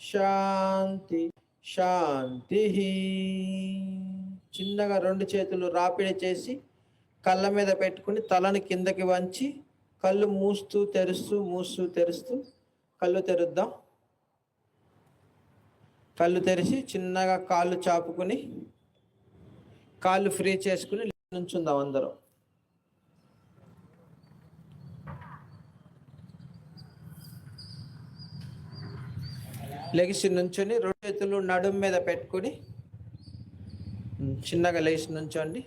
శాంతి శాంతి. చిన్నగా రెండు చేతులు రాపిడి చేసి కళ్ళ మీద పెట్టుకుని తలని కిందకి వంచి కళ్ళు మూస్తూ తెరుస్తూ మూస్తూ తెరుస్తూ కళ్ళు తెరుద్దాం. కళ్ళు తెరిచి చిన్నగా కాళ్ళు చాపుకుని కాళ్ళు ఫ్రీ చేసుకుని నుంచుందాం అందరం. లెగిసి నుంచొని రెండు చేతులు నడుం మీద పెట్టుకుని చిన్నగా లేచి నుంచోండి.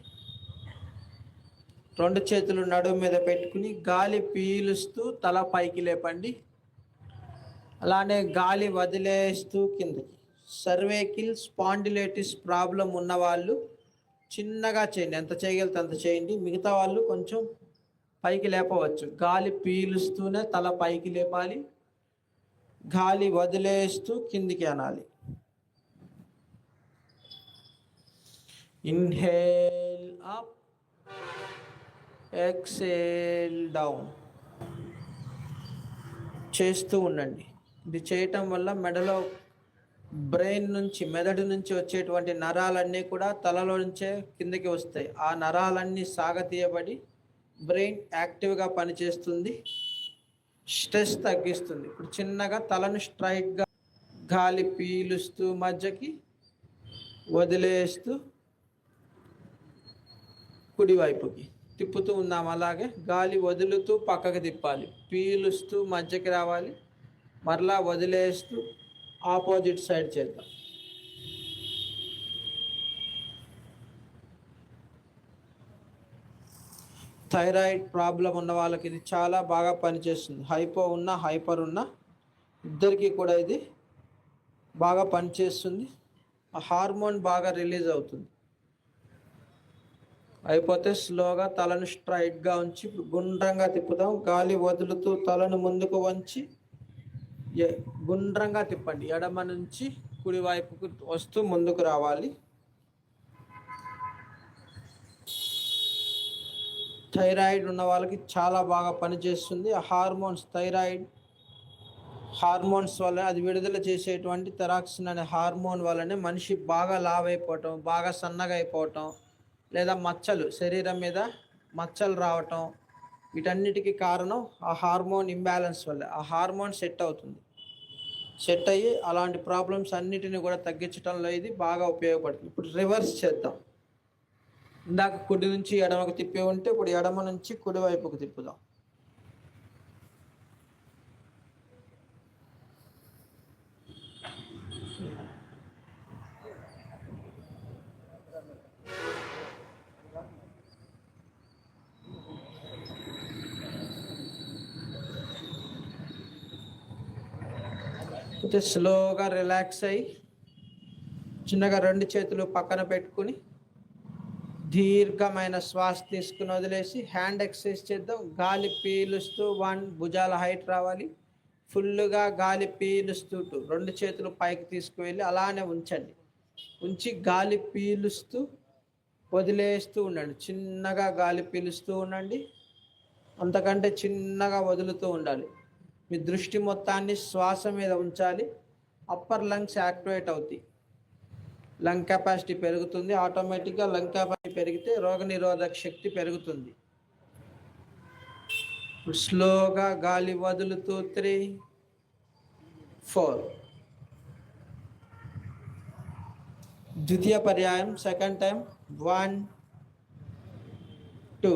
రెండు చేతులు నడుము మీద పెట్టుకుని గాలి పీలుస్తూ తల పైకి లేపండి. అలానే గాలి వదిలేస్తూ కిందకి. సర్వేకిల్ స్పాండిలైటిస్ ప్రాబ్లం ఉన్నవాళ్ళు చిన్నగా చేయండి. ఎంత చేయగలితే అంత చేయండి. మిగతా వాళ్ళు కొంచెం పైకి లేపవచ్చు. గాలి పీలుస్తూనే తల పైకి లేపాలి. గాలి వదిలేస్తూ కిందికి అనాలి. Inhale up exhale down. చేస్తూ ఉండండి. ఇది చేయటం వల్ల మెడలో బ్రెయిన్ నుంచి మెదడు నుంచి వచ్చేటువంటి నరాలన్నీ కూడా తలలో నుంచే కిందకి వస్తాయి. ఆ నరాలన్నీ సాగతీయబడి బ్రెయిన్ యాక్టివ్గా పనిచేస్తుంది. స్ట్రెస్ తగ్గిస్తుంది. ఇప్పుడు చిన్నగా తలను స్ట్రైట్గా గాలి పీలుస్తూ మధ్యకి వదిలేస్తూ కుడివైపుకి తిప్పుతూ ఉన్నాం. అలాగే గాలి వదులుతూ పక్కకి తిప్పాలి. పీలుస్తూ మధ్యకి రావాలి. మరలా వదిలేస్తూ ఆపోజిట్ సైడ్ చేద్దాం. థైరాయిడ్ ప్రాబ్లం ఉన్న వాళ్ళకి ఇది చాలా బాగా పనిచేస్తుంది. హైపో ఉన్న హైపర్ ఉన్న ఇద్దరికీ కూడా ఇది బాగా పనిచేస్తుంది. ఆ హార్మోన్ బాగా రిలీజ్ అవుతుంది. అయిపోతే స్లోగా తలను స్ట్రైట్గా ఉంచి గుండ్రంగా తిప్పుదాం గాలి వదులుతూ తలను ముందుకు వంచి ఎ- గుండ్రంగా తిప్పండి. ఎడమ నుంచి కుడివైపుకు వస్తూ ముందుకు రావాలి. థైరాయిడ్ ఉన్న వాళ్ళకి చాలా బాగా పనిచేస్తుంది. ఆ హార్మోన్స్ థైరాయిడ్ హార్మోన్స్ వల్ల అది విడుదల చేసేటువంటి తెరాక్సిన్ అనే హార్మోన్ వల్లనే మనిషి బాగా లావ్ అయిపోవటం బాగా సన్నగా అయిపోవటం లేదా మచ్చలు శరీరం మీద మచ్చలు రావటం వీటన్నిటికీ కారణం ఆ హార్మోన్ ఇంబ్యాలెన్స్ వల్ల. ఆ హార్మోన్ సెట్ అవుతుంది. సెట్ అయ్యి అలాంటి ప్రాబ్లమ్స్ అన్నిటిని కూడా తగ్గించడంలో ఇది బాగా ఉపయోగపడుతుంది. ఇప్పుడు రివర్స్ చేద్దాం. ఇందాక కుడి నుంచి ఎడమకు తిప్పి ఉంటే ఇప్పుడు ఎడమ నుంచి కుడి వైపుకు తిప్పుదాం. అయితే స్లోగా రిలాక్స్ అయ్యి చిన్నగా రెండు చేతులు పక్కన పెట్టుకుని దీర్ఘమైన శ్వాస తీసుకుని వదిలేసి హ్యాండ్ ఎక్సర్సైజ్ చేద్దాం. గాలి పీలుస్తూ వన్ భుజాల హైట్ రావాలి. ఫుల్గా గాలి పీలుస్తూ టూ. రెండు చేతులు పైకి తీసుకువెళ్ళి అలానే ఉంచండి. ఉంచి గాలి పీలుస్తూ వదిలేస్తూ ఉండండి. చిన్నగా గాలి పీలుస్తూ ఉండండి. అంతకంటే చిన్నగా వదులుతూ ఉండాలి. మీ దృష్టి మొత్తాన్ని శ్వాస మీద ఉంచాలి. అప్పర్ లంగ్స్ యాక్టివేట్ అవుతాయి. లంగ్ కెపాసిటీ పెరుగుతుంది. ఆటోమేటిక్గా లంగ్ కెపాసిటీ పెరిగితే రోగనిరోధక శక్తి పెరుగుతుంది. స్లోగా గాలి వదులుతూ త్రీ ఫోర్ ద్వితీయ పర్యాయం సెకండ్ టైం వన్ టూ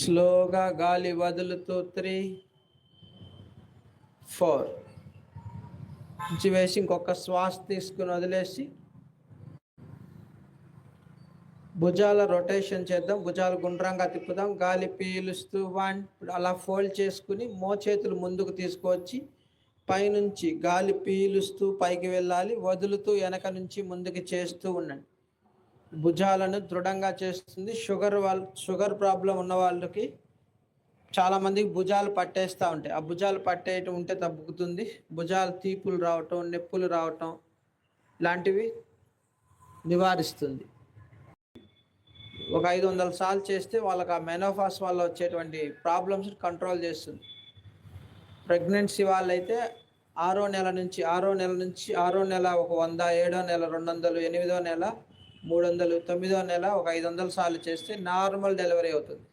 స్లోగా గాలి వదులుతూ త్రీ ఫోర్. నుంచి వేసి ఇంకొక శ్వాస తీసుకుని వదిలేసి భుజాల రొటేషన్ చేద్దాం. భుజాలు గుండ్రంగా తిప్పుదాం. గాలి పీలుస్తూ వన్ అలా ఫోల్డ్ చేసుకుని మోచేతులు ముందుకు తీసుకువచ్చి పైనుంచి గాలి పీలుస్తూ పైకి వెళ్ళాలి. వదులుతూ వెనక నుంచి ముందుకు చేస్తూ ఉండండి. భుజాలను దృఢంగా చేస్తుంది. షుగర్ వాళ్ళ షుగర్ ప్రాబ్లం ఉన్న వాళ్ళకి చాలామందికి భుజాలు పట్టేస్తూ ఉంటాయి. ఆ భుజాలు పట్టేయటం ఉంటే తగ్గుతుంది. భుజాలు తీపులు రావటం నొప్పులు రావటం లాంటివి నివారిస్తుంది. ఒక ఐదు వందల సార్లు చేస్తే వాళ్ళకి ఆ మెనోఫాస్ వల్ల వచ్చేటువంటి ప్రాబ్లమ్స్ కంట్రోల్ చేస్తుంది. ప్రెగ్నెన్సీ వాళ్ళైతే ఆరో నెల నుంచి ఆరో నెల నుంచి ఆరో నెల ఒక వంద ఏడో నెల రెండు వందలు ఎనిమిదో నెల మూడు వందలు తొమ్మిదో నెల ఒక ఐదు వందల సార్లు చేస్తే నార్మల్ డెలివరీ అవుతుంది.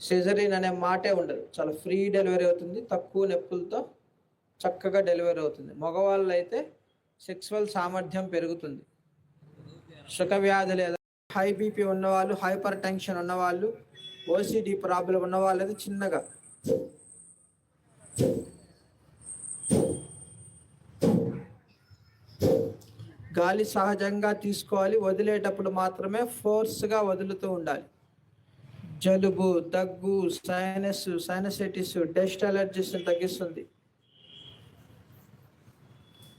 సిజరీన్ అనే మాటే ఉండదు. చాలా ఫ్రీ డెలివరీ అవుతుంది. తక్కువ నొప్పులతో చక్కగా డెలివరీ అవుతుంది. మగవాళ్ళు అయితే సెక్సువల్ సామర్థ్యం పెరుగుతుంది. సుఖ వ్యాధి లేదా హై బీపీ ఉన్నవాళ్ళు హైపర్ టెన్షన్ ఉన్నవాళ్ళు ఓసిడి ప్రాబ్లం ఉన్నవాళ్ళు అయితే చిన్నగా. గాలి సహజంగా తీసుకోవాలి. వదిలేటప్పుడు మాత్రమే ఫోర్స్గా వదులుతూ ఉండాలి. జలుబు దగ్గు సైనస్ సైనసైటిస్ డస్ట్ అలర్జీస్ని తగ్గిస్తుంది.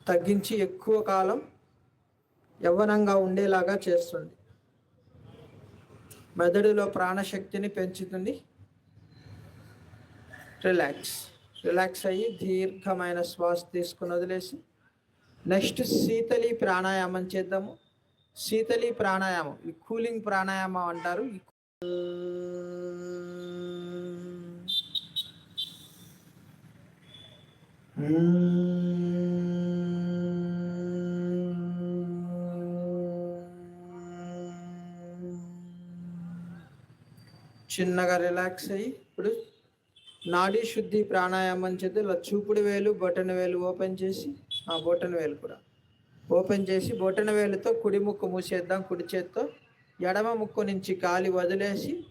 తగ్గించి ఎక్కువ కాలం యవ్వనంగా ఉండేలాగా చేస్తుంది. మెదడులో ప్రాణశక్తిని పెంచుతుంది. రిలాక్స్. రిలాక్స్ అయ్యి దీర్ఘమైన శ్వాస తీసుకుని వదిలేసి నెక్స్ట్ శీతలి ప్రాణాయామం చేద్దాము. శీతలి ప్రాణాయామం ఈ కూలింగ్ ప్రాణాయామం అంటారు. చిన్నగా రిలాక్స్ అయ్యి ఇప్పుడు నాడీ శుద్ధి ప్రాణాయామం చేద్దాం. ఇలా చూపుడు వేలు బటన్ వేలు ఓపెన్ చేసి బొటన వేలు కూడా. ఓపెన్ చేసి బొటన వేలుతో కుడి ముక్కు మూసేద్దాం కుడి చేత్తో. ఎడమ ముక్కు నుంచి గాలి వదిలేసి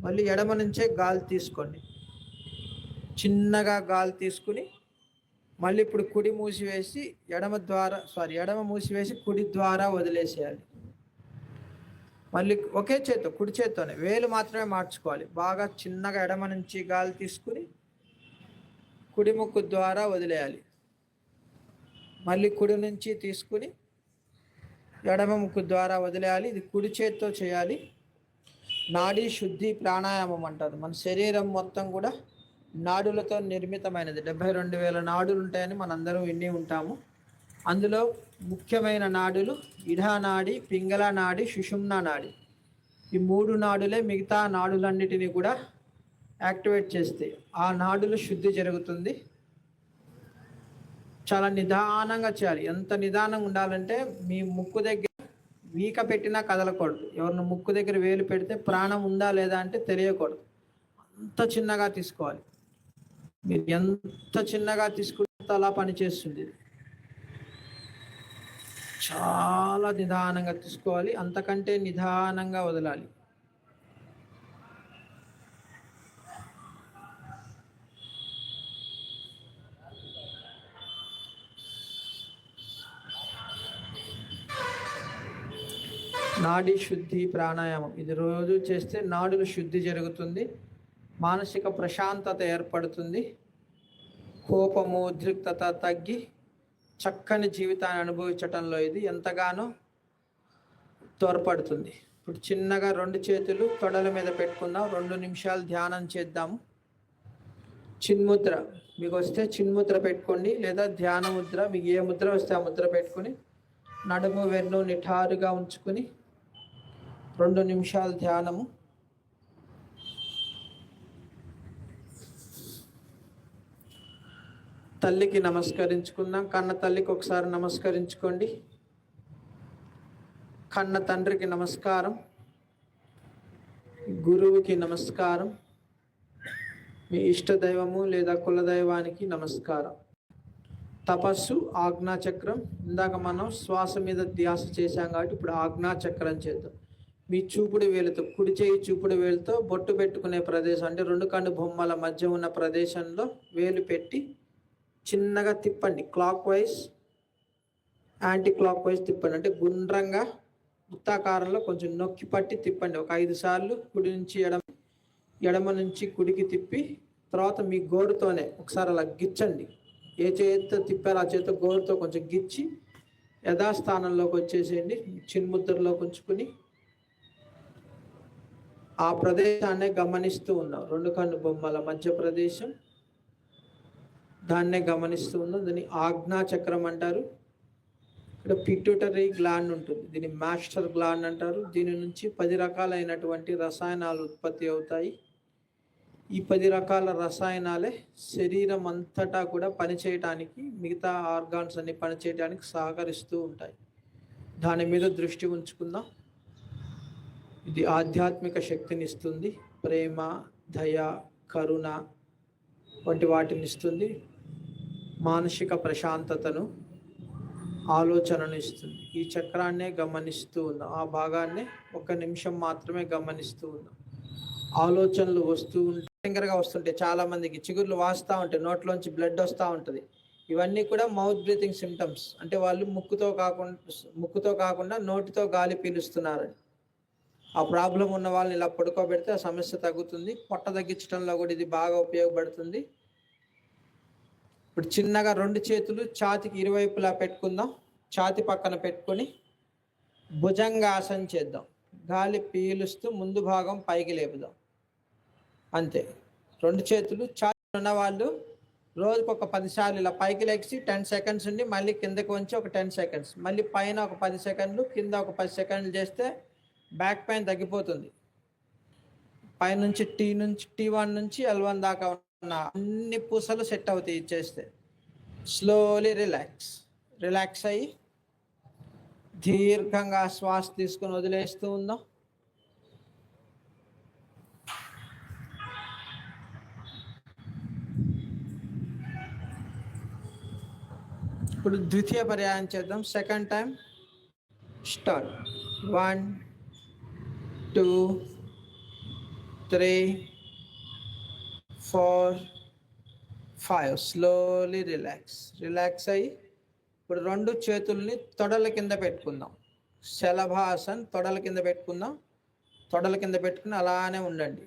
మళ్ళీ ఎడమ నుంచే గాలి తీసుకోండి. చిన్నగా గాలి తీసుకుని మళ్ళీ ఇప్పుడు కుడి మూసివేసి ఎడమ ద్వారా సారీ ఎడమ మూసివేసి కుడి ద్వారా వదిలేసేయాలి. మళ్ళీ ఒకే చేత్తో కుడి చేత్తోనే వేలు మాత్రమే మార్చుకోవాలి. బాగా చిన్నగా ఎడమ నుంచి గాలి తీసుకుని కుడి ముక్కు ద్వారా వదిలేయాలి. మళ్ళీ కుడి నుంచి తీసుకుని ఎడమ ముక్కు ద్వారా వదిలేయాలి. ఇది కుడి చేతితో చేయాలి. నాడీ శుద్ధి ప్రాణాయామం అంటారు. మన శరీరం మొత్తం కూడా నాడులతో నిర్మితమైనది. డెబ్బై రెండు వేల నాడులు ఉంటాయని మనందరం విని ఉంటాము. అందులో ముఖ్యమైన నాడులు ఇఢా నాడి పింగళ నాడి సుషుమ్న నాడి. ఈ మూడు నాడులే మిగతా నాడులన్నిటినీ కూడా యాక్టివేట్ చేస్తాయి. ఆ నాడులు శుద్ధి జరుగుతుంది. చాలా నిదానంగా చేయాలి. ఎంత నిదానంగా ఉండాలంటే మీ ముక్కు దగ్గర వీక పెట్టినా కదలకూడదు. ఎవరిని ముక్కు దగ్గర వేలు పెడితే ప్రాణం ఉందా లేదా అంటే తెలియకూడదు. అంత చిన్నగా తీసుకోవాలి. మీరు ఎంత చిన్నగా తీసుకుంటే అలా పనిచేస్తుంది చాలా నిదానంగా తీసుకోవాలి. అంతకంటే నిదానంగా వదలాలి. నాడి శుద్ధి ప్రాణాయామం. ఇది రోజు చేస్తే నాడుల శుద్ధి జరుగుతుంది మానసిక ప్రశాంతత ఏర్పడుతుంది కోపము ఉద్రిక్తత తగ్గి చక్కని జీవితాన్ని అనుభవించటంలో ఇది ఎంతగానో తోడ్పడుతుంది. ఇప్పుడు చిన్నగా రెండు చేతులు తొడల మీద పెట్టుకుందాం రెండు నిమిషాలు ధ్యానం చేద్దాము చిన్ముద్ర మీకు వస్తే చిన్ముద్ర పెట్టుకోండి లేదా ధ్యాన ముద్ర మీకు ఏ ముద్ర వస్తే ఆ ముద్ర పెట్టుకుని నడుము వెన్ను నిఠారుగా ఉంచుకుని రెండు నిమిషాలు ధ్యానము. తల్లికి నమస్కరించుకుందాం కన్న తల్లికి ఒకసారి నమస్కరించుకోండి. కన్న తండ్రికి నమస్కారం. గురువుకి నమస్కారం. మీ ఇష్ట దైవము లేదా కులదైవానికి నమస్కారం. తపస్సు ఆజ్ఞాచక్రం. ఇందాక మనం శ్వాస మీద ధ్యాస చేశాం కాబట్టి ఇప్పుడు ఆజ్ఞాచక్రం చేద్దాం. మీ చూపుడు వేలుతో కుడి చేయి చూపుడు వేలుతో బొట్టు పెట్టుకునే ప్రదేశం. అంటే రెండు కన్ను బొమ్మల మధ్య ఉన్న ప్రదేశంలో వేలు పెట్టి చిన్నగా తిప్పండి. Clockwise anticlockwise తిప్పండి. అంటే గుండ్రంగా వృత్తాకారంలో కొంచెం నొక్కి పట్టి తిప్పండి. ఒక ఐదు సార్లు కుడి నుంచి ఎడమ ఎడమ నుంచి కుడికి తిప్పి తర్వాత మీ గోరుతోనే ఒకసారి అలా గిచ్చండి. ఏ చేతితో తిప్పారో ఆ చేతితో గోరుతో కొంచెం గిచ్చి యథాస్థానంలోకి వచ్చేసేయండి. చిన్ముద్రలోకి ఉంచుకుని ఆ ప్రదేశాన్ని గమనిస్తూ ఉన్నాం. రెండు కన్ను బొమ్మల మధ్య ప్రదేశం. దాన్నే గమనిస్తూ ఉన్నాం. దీన్ని ఆజ్ఞా చక్రం అంటారు. ఇక్కడ పిట్యూటరీ గ్లాండ్ ఉంటుంది. దీన్ని మాస్టర్ గ్లాండ్ అంటారు. దీని నుంచి పది రకాలైనటువంటి రసాయనాలు ఉత్పత్తి అవుతాయి. ఈ పది రకాల రసాయనాలే శరీరం అంతటా కూడా పనిచేయటానికి మిగతా ఆర్గాన్స్ అన్ని పనిచేయడానికి సహకరిస్తూ ఉంటాయి. దాని మీద దృష్టి ఉంచుకుందాం. ఇది ఆధ్యాత్మిక శక్తిని ఇస్తుంది ప్రేమ దయ కరుణ వంటి వాటిని ఇస్తుంది మానసిక ప్రశాంతతను ఆలోచనను ఇస్తుంది ఈ చక్రాన్నే గమనిస్తూ ఉన్నాం. ఆ భాగాన్నే ఒక నిమిషం మాత్రమే గమనిస్తూ ఉన్నాం. ఆలోచనలు వస్తూ ఉంటే భయంకరంగా వస్తుంటాయి. చాలా మందికి చిగుర్లు వాస్తూ ఉంటాయి. నోట్లోంచి బ్లడ్ వస్తూ ఉంటుంది. ఇవన్నీ కూడా మౌత్ బ్రీతింగ్ సిమ్టమ్స్ అంటే వాళ్ళు ముక్కుతో కాకుండా ముక్కుతో కాకుండా నోటితో గాలి పీలుస్తున్నారని. ఆ ప్రాబ్లం ఉన్న వాళ్ళని ఇలా పడుకోబెడితే ఆ సమస్య తగ్గుతుంది. పొట్ట తగ్గించడంలో కూడా ఇది బాగా ఉపయోగపడుతుంది. ఇప్పుడు చిన్నగా రెండు చేతులు ఛాతికి ఇరువైపులా పెట్టుకుందాం. ఛాతి పక్కన పెట్టుకొని భుజంగాసనం చేద్దాం. గాలి పీలుస్తూ ముందు భాగం పైకి లేపుదాం. అంతే. రెండు చేతులు ఛాతి ఉన్న వాళ్ళు రోజుకు ఒక పదిసార్లు ఇలా పైకి లెగిసి టెన్ సెకండ్స్ ఉండి మళ్ళీ కిందకి వంచి ఒక టెన్ సెకండ్స్. మళ్ళీ పైన ఒక పది సెకండ్లు కింద ఒక పది సెకండ్లు చేస్తే బ్యాక్ పెయిన్ తగ్గిపోతుంది. పైనుంచి టీ నుంచి టీ వన్ నుంచి ఎల్ వన్ దాకా ఉన్న అన్ని పూసలు సెట్ అవుతాయి ఇచ్చేస్తే చేస్తే. Slowly relax. రిలాక్స్ అయ్యి దీర్ఘంగా శ్వాస తీసుకుని వదిలేస్తూ ఉందాం. ఇప్పుడు ద్వితీయ పర్యాయం చేద్దాం. Second time start. One two three four five. Slowly relax relax అయ్యి ఇప్పుడు రెండు చేతుల్ని తొడల కింద పెట్టుకుందాం. శలభాసన్ తొడల కింద పెట్టుకుందాం. తొడల కింద పెట్టుకుని అలానే ఉండండి.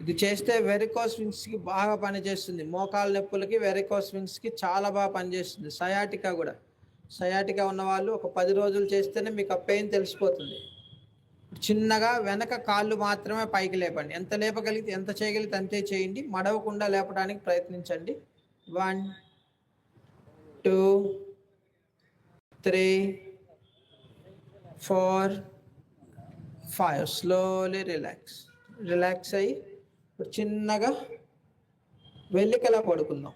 ఇది చేస్తే వెరికోస్ వింగ్స్కి బాగా పనిచేస్తుంది. మోకాల నొప్పులకి వెరికోస్ వింగ్స్కి చాలా బాగా పనిచేస్తుంది. సయాటికా కూడా. సయాటికా ఉన్న వాళ్ళు ఒక పది రోజులు చేస్తేనే మీకు ఆ పెయిన్ తెలిసిపోతుంది. చిన్నగా వెనక కాళ్ళు మాత్రమే పైకి లేపండి. ఎంత లేపగలిగితే ఎంత చేయగలిగితే అంతే చేయండి. మడవకుండా లేపడానికి ప్రయత్నించండి. One two three four five. Slowly relax. Relax అయ్యి ఇప్పుడు చిన్నగా వెల్లికలా పడుకుందాం.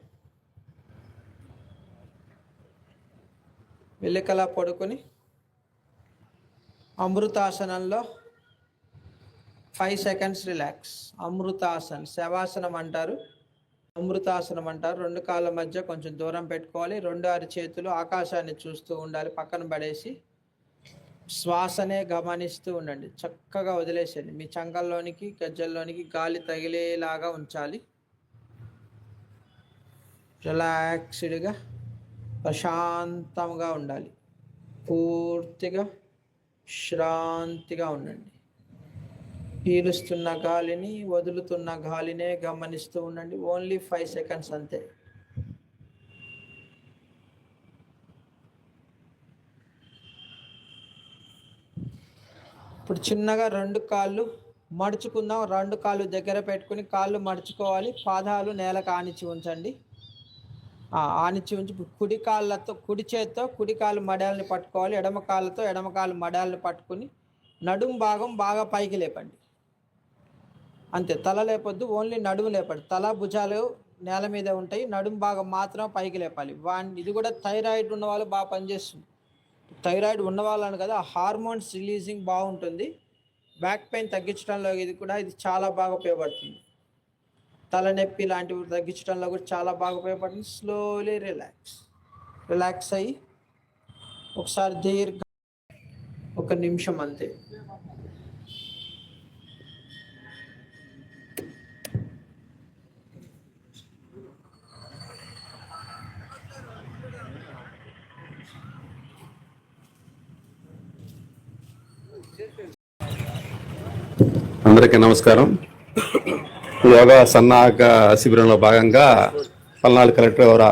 వెల్లికలా పడుకొని అమృతాసనంలో ఫైవ్ సెకండ్స్ రిలాక్స్ అమృతాసన్ శవాసనం అంటారు. అమృతాసనం అంటారు. రెండు కాళ్ళ మధ్య కొంచెం దూరం పెట్టుకోవాలి. రెండు అరి చేతులు ఆకాశాన్ని చూస్తూ ఉండాలి. పక్కన పడేసి శ్వాసనే గమనిస్తూ ఉండండి. చక్కగా వదిలేసేయండి. మీ చంకల్లోనికి గజ్జల్లోనికి గాలి తగిలేలాగా ఉంచాలి. రిలాక్స్డ్గా ప్రశాంతంగా ఉండాలి. పూర్తిగా శ్రాంతిగా ఉండండి. పీలుస్తున్న గాలిని వదులుతున్న గాలినే గమనిస్తూ ఉండండి. ఓన్లీ ఫైవ్ సెకండ్స్ అంతే. ఇప్పుడు చిన్నగా రెండు కాళ్ళు మడుచుకుందాం. రెండు కాళ్ళు దగ్గర పెట్టుకుని కాళ్ళు మడుచుకోవాలి. పాదాలు నేల కానిచ్చి ఉంచండి. ఆనిచి ఉంచి కుడి కాళ్ళతో కుడి చేత్తో కుడి కాలు మడాలని పట్టుకోవాలి ఎడమ కాళ్ళతో ఎడమ కాలు మడాలని పట్టుకుని నడుం భాగం బాగా పైకి లేపండి. అంతే తల లేపొద్దు ఓన్లీ నడుము లేపండి. తల భుజాలు నేల మీద ఉంటాయి నడుము భాగం మాత్రం పైకి లేపాలి. వా ఇది కూడా థైరాయిడ్ ఉన్న వాళ్ళు బాగా పనిచేస్తుంది థైరాయిడ్ ఉన్న వాళ్ళని కదా హార్మోన్స్ రిలీజింగ్ బాగుంటుంది. బ్యాక్ పెయిన్ తగ్గించడంలో ఇది కూడా ఇది చాలా బాగా ఉపయోగపడుతుంది. తలనొప్పి లాంటివి తగ్గించడంలో కూడా చాలా బాగా ఉపయోగపడుతుంది. స్లోలీ రిలాక్స్ రిలాక్స్ అయ్యి ఒకసారి దీర్ఘ ఒక నిమిషం అంతే. అందరికీ నమస్కారం. యోగా సన్నాహక శిబిరంలో భాగంగా పల్నాడు కలెక్టర్ గారు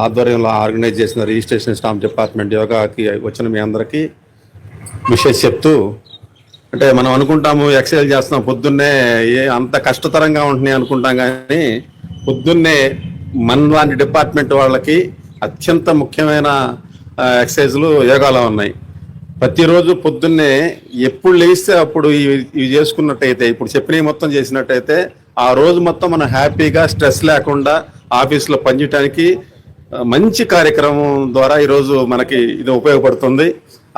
ఆధ్వర్యంలో ఆర్గనైజ్ చేసిన రిజిస్ట్రేషన్ స్టాంప్ డిపార్ట్మెంట్ యోగాకి వచ్చిన మీ అందరికీ విషయం చెప్తూ అంటే మనం అనుకుంటాము ఎక్సర్సైజ్ చేస్తున్నాం పొద్దున్నే ఏ అంత కష్టతరంగా ఉంటున్నాయి అనుకుంటాం కానీ పొద్దున్నే మన లాంటి డిపార్ట్మెంట్ వాళ్ళకి అత్యంత ముఖ్యమైన ఆ, ఎక్సర్సైజులు యోగాలో ఉన్నాయి. ప్రతిరోజు పొద్దున్నే ఎప్పుడు లేస్తే అప్పుడు ఇవి ఇవి చేసుకున్నట్టయితే ఇప్పుడు చెప్పినవి మొత్తం చేసినట్టయితే ఆ రోజు మొత్తం మనం హ్యాపీగా స్ట్రెస్ లేకుండా ఆఫీస్లో పనిచేయడానికి మంచి కార్యక్రమం ద్వారా ఈరోజు మనకి ఇది ఉపయోగపడుతుంది.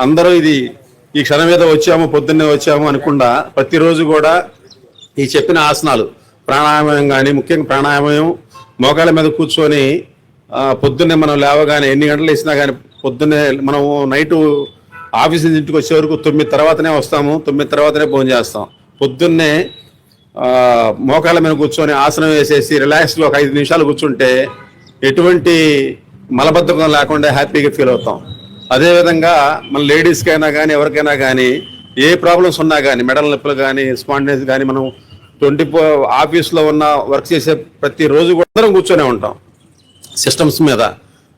అందరూ ఇది ఈ క్షణం మీద వచ్చాము పొద్దున్నే వచ్చాము అనకుండా ప్రతిరోజు కూడా ఈ చెప్పిన ఆసనాలు ప్రాణాయామం కానీ ముఖ్యంగా ప్రాణాయామం మోకాళ్ళ మీద కూర్చొని పొద్దున్నే మనం లేవగానే ఎన్ని గంటలు వేసినా కానీ పొద్దున్నే మనం నైటు ఆఫీస్ నుంచి ఇంటికి వచ్చే వరకు తొమ్మిది తర్వాతనే వస్తాము తొమ్మిది తర్వాతనే భోజనం చేస్తాం. పొద్దున్నే మోకాళ్ళ మీద కూర్చొని ఆసనం వేసేసి రిలాక్స్లో ఒక ఐదు నిమిషాలు కూర్చుంటే ఎటువంటి మలబద్ధకం లేకుండా హ్యాపీగా ఫీల్ అవుతాం. అదేవిధంగా మన లేడీస్కైనా కానీ ఎవరికైనా కానీ ఏ ప్రాబ్లమ్స్ ఉన్నా కానీ మెడల నొప్పులు కానీ స్పాండెన్స్ కానీ మనం ట్వంటీ ఫోర్ ఆఫీస్లో ఉన్న వర్క్ చేసే ప్రతి రోజు కూడా అందరం కూర్చొనే ఉంటాం. సిస్టమ్స్ మీద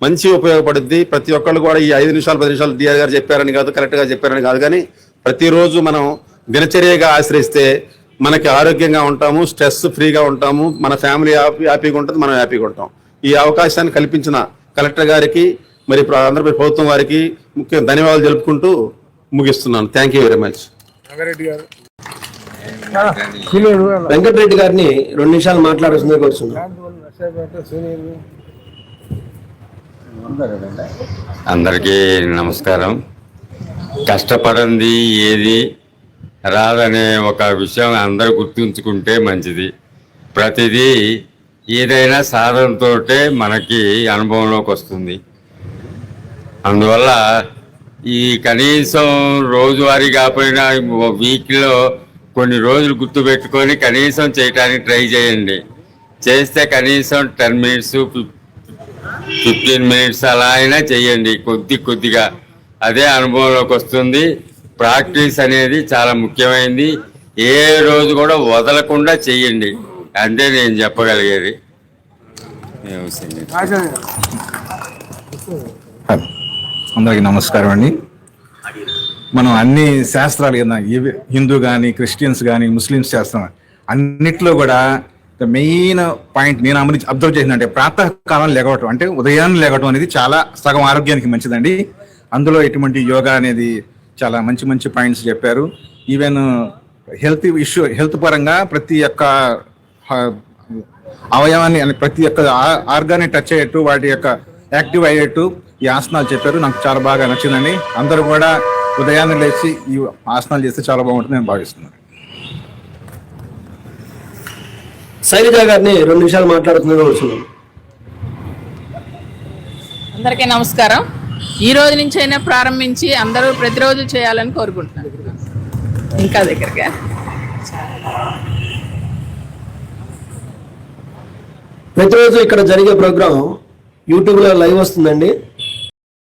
మంచి ఉపయోగపడుద్ది. ప్రతి ఒక్కళ్ళు కూడా ఈ ఐదు నిమిషాలు పది నిమిషాలు డిఆర్ గారు చెప్పారని కాదు కరెక్ట్గా చెప్పారని కాదు. కానీ ప్రతిరోజు మనం దినచర్యగా ఆశ్రయిస్తే మనకి ఆరోగ్యంగా ఉంటాము స్ట్రెస్ ఫ్రీగా ఉంటాము మన ఫ్యామిలీ హ్యాపీ హ్యాపీగా ఉంటుంది మనం హ్యాపీగా ఉంటాం. ఈ అవకాశాన్ని కల్పించిన కలెక్టర్ గారికి మరి ప్ర- ఆంధ్రప్రదేశ్ ప్రభుత్వం వారికి ముఖ్యంగా ధన్యవాదాలు తెలుపుకుంటూ ముగిస్తున్నాను. Thank you very much Venkatareddy గారిని రెండు నిమిషాలు మాట్లాడాల్సిందే కోరుతున్నాను అందరికీ నమస్కారం. కష్టపడింది ఏది? రాదనే ఒక విషయం అందరూ గుర్తుంచుకుంటే మంచిది. ప్రతిదీ ఏదైనా సాధనతోటే మనకి అనుభవంలోకి వస్తుంది. అందువల్ల ఈ కనీసం రోజువారీ కాకపోయినా వీక్లో కొన్ని రోజులు గుర్తుపెట్టుకొని కనీసం చేయటానికి ట్రై చేయండి. చేస్తే కనీసం టెన్ మినిట్స్ ఫిఫ్టీన్ మినిట్స్ అలా అయినా చేయండి. కొద్ది కొద్దిగా. అదే అనుభవంలోకి వస్తుంది. ప్రాక్టీస్ అనేది చాలా ముఖ్యమైనది ఏ రోజు కూడా వదలకుండా చెయ్యండి. అంతే నేను చెప్పగలిగేది? అందరికీ నమస్కారం అండి. మనం అన్ని శాస్త్రాలు కదా ఇవి హిందూ కానీ క్రిస్టియన్స్ కానీ ముస్లిమ్స్ శాస్త్రం అన్నిట్లో కూడా మెయిన్ పాయింట్ నేను అమలు అబ్జర్వ్ చేసిందంటే ప్రాతకాలం లేగవటం అంటే ఉదయాన్నే లేగటం అనేది చాలా సగం ఆరోగ్యానికి మంచిదండి. అందులో ఎటువంటి యోగా అనేది చాలా మంచి మంచి పాయింట్స్ చెప్పారు. ఈవెన్ హెల్త్ ఇష్యూ హెల్త్ పరంగా ప్రతి ఒక్క అవయవాన్ని అని ప్రతి ఒక్క ఆర్గాన్ని టచ్ అయ్యేట్టు వాటి యొక్క యాక్టివ్ అయ్యేట్టు ఈ ఆసనాలు చెప్పారు. నాకు చాలా బాగా నచ్చిందండి. అందరూ కూడా ఉదయాన్నే లేచి ఈ ఆసనాలు చేస్తే చాలా బాగుంటుంది నేను భావిస్తున్నాను. శైలజ గారిని రెండు నిమిషాలు మాట్లాడుతుందే కోరుతున్నాను అందరికీ నమస్కారం. ఈ రోజు నుంచైనా ప్రారంభించి అందరూ ప్రతిరోజు చేయాలని కోరుకుంటున్నాను. ఇంకా దగ్గరగా. ప్రతిరోజు ఇక్కడ జరిగే ప్రోగ్రాం యూట్యూబ్లో లైవ్ వస్తుందండి.